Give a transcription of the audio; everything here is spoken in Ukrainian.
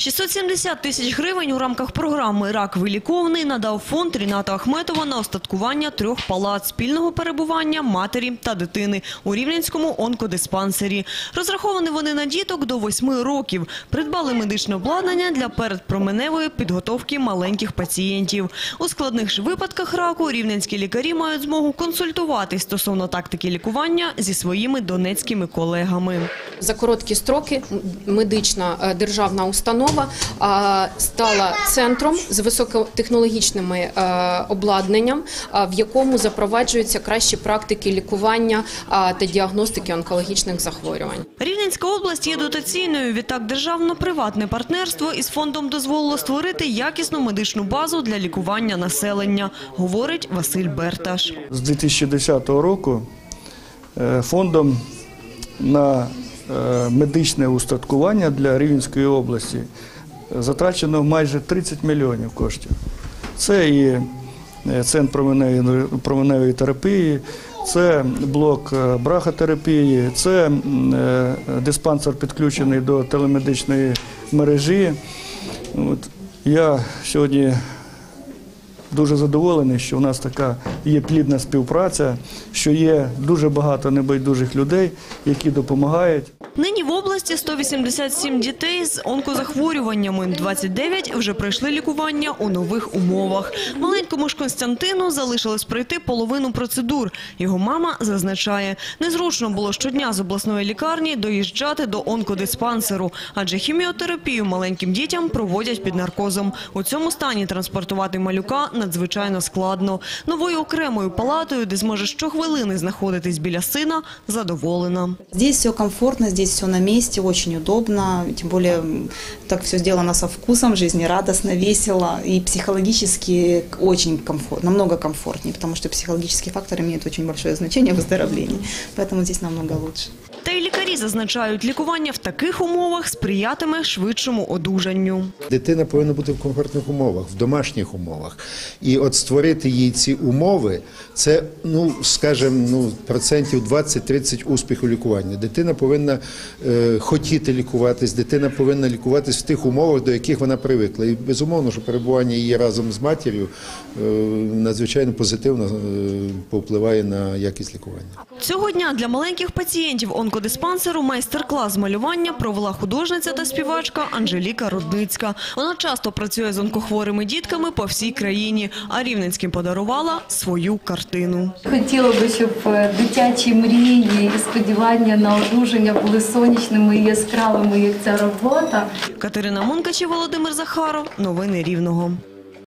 670 тисяч гривень у рамках програми «Рак виліковний» надав фонд Ріната Ахметова на остаткування трьох палат спільного перебування матері та дитини у Рівненському онкодиспансері. Розраховані вони на діток до 8 років. Придбали медичне обладнання для передпроменевої підготовки маленьких пацієнтів. У складних випадках раку рівненські лікарі мають змогу консультуватись стосовно тактики лікування зі своїми донецькими колегами. За короткі строки медична е, державна установа а, стала центром з високотехнологічними е, обладнанням, в якому запроваджуються кращі практики лікування та діагностики онкологічних захворювань. Рівненська область є дотаційною. Відтак державно-приватне партнерство із фондом дозволило створити якісну медичну базу для лікування населення, говорить Василь Берташ. З 2010 року е, фондом на медичне устаткування для Рівненської області е, затрачено майже 30 мільйонів коштів. Це і е, центр променевої, терапії, це блок е, брахотерапії, це е, диспансер підключений до телемедичної мережі. От. Я сьогодні дуже задоволений, що в нас така є плідна співпраця, що є дуже багато небайдужих людей, які допомагають. Нині в області 187 дітей з онкозахворюваннями. 29 вже пройшли лікування у нових умовах. Маленькому ж Константину залишилось пройти половину процедур. Його мама зазначає, незручно було щодня з обласної лікарні доїжджати до онкодиспансеру, адже хіміотерапію маленьким дітям проводять під наркозом. У цьому стані транспортувати малюка надзвичайно складно. Новою окремою палатою, де зможе щохвилини знаходитись біля сина, задоволена. Здесь все комфортно, здесь все на месте, очень удобно, тем более так все сделано со вкусом, жизнерадостно, весело и психологически очень комфортно, намного комфортнее, потому что психологический фактор имеет очень большое значение в выздоровлении, поэтому здесь намного лучше. Лікарі зазначають, лікування в таких умовах сприятиме швидшому одужанню. Дитина повинна бути в комфортних умовах, в домашніх умовах. І от створити їй ці умови, це, ну, скажімо, ну, процентів 20-30 успіху лікування. Дитина повинна е, хотіти лікуватись, дитина повинна лікуватись в тих умовах, до яких вона привикла. І безумовно, що перебування її разом з матір'ю е, надзвичайно позитивно е, повпливає на якість лікування. Цього дня для маленьких пацієнтів онкодиспансеру майстер-клас малювання провела художниця та співачка Анжеліка Рудницька. Вона часто працює з онкохворими дітками по всій країні, а Рівненським подарувала свою картину. Хотіла би, щоб е, дитячі мрії і сподівання на одужання були сонячними і яскравими, як ця робота. Катерина Мункач і Володимир Захаров. Новини Рівного.